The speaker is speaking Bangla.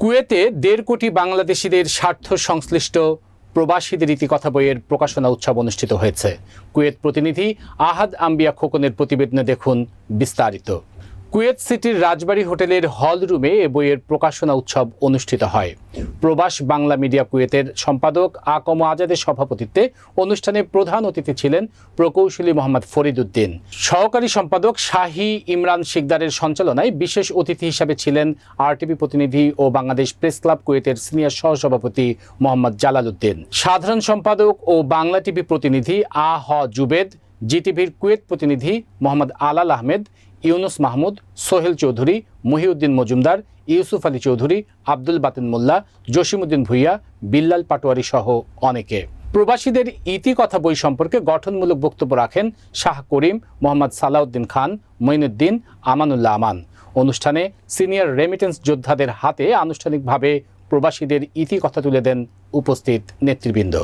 কুয়েতে দেড় কোটি বাংলাদেশিদের স্বার্থ সংশ্লিষ্ট প্রবাসীদের ইতিকথা বইয়ের প্রকাশনা উৎসব অনুষ্ঠিত হয়েছে। কুয়েত প্রতিনিধি আহাদ আম্বিয়া খোকনের প্রতিবেদনে দেখুন বিস্তারিত। কুয়েত সিটির রাজবাড়ী হোটেলের হল রুমে এ বইয়ের প্রকাশনা উৎসব অনুষ্ঠিত হয়। প্রবাস বাংলা মিডিয়া কুয়েতের সম্পাদক আকম আজাদের সভাপতিত্বে অনুষ্ঠানে প্রধান অতিথি ছিলেন প্রকৌশলী মোহাম্মদ ফরিদ উদ্দিন সহকারী সম্পাদক শাহী ইমরান শিকদারের সঞ্চালনায় বিশেষ অতিথি হিসাবে ছিলেন আরটিভি প্রতিনিধি ও বাংলাদেশ প্রেস ক্লাব কুয়েতের সিনিয়র সহসভাপতি মোহাম্মদ জালাল উদ্দিন সাধারণ সম্পাদক ও বাংলা টিভি প্রতিনিধি আ হ জুবেদ জিটিভির কুয়েত প্রতিনিধি মোহাম্মদ আলাল আহমেদ, ইউনুস মাহমুদ, সোহেল চৌধুরী, মহিউদ্দিন মজুমদার, ইউসুফ আলী চৌধুরী, আব্দুল বাতিন মোল্লা জসিমুদ্দিন ভুইয়া, বিল্লাল পাটোয়ারি সহ অনেকে। প্রবাসীদের ইতি কথা বই সম্পর্কে গঠনমূলক বক্তব্য রাখেন শাহ করিম মোহাম্মদ সালাউদ্দিন খান, মঈনুদ্দিন, আমানুল্লাহ আমান। অনুষ্ঠানে সিনিয়র রেমিটেন্স যোদ্ধাদের হাতে আনুষ্ঠানিকভাবে প্রবাসীদের ইতি কথা তুলে দেন উপস্থিত নেতৃবৃন্দ।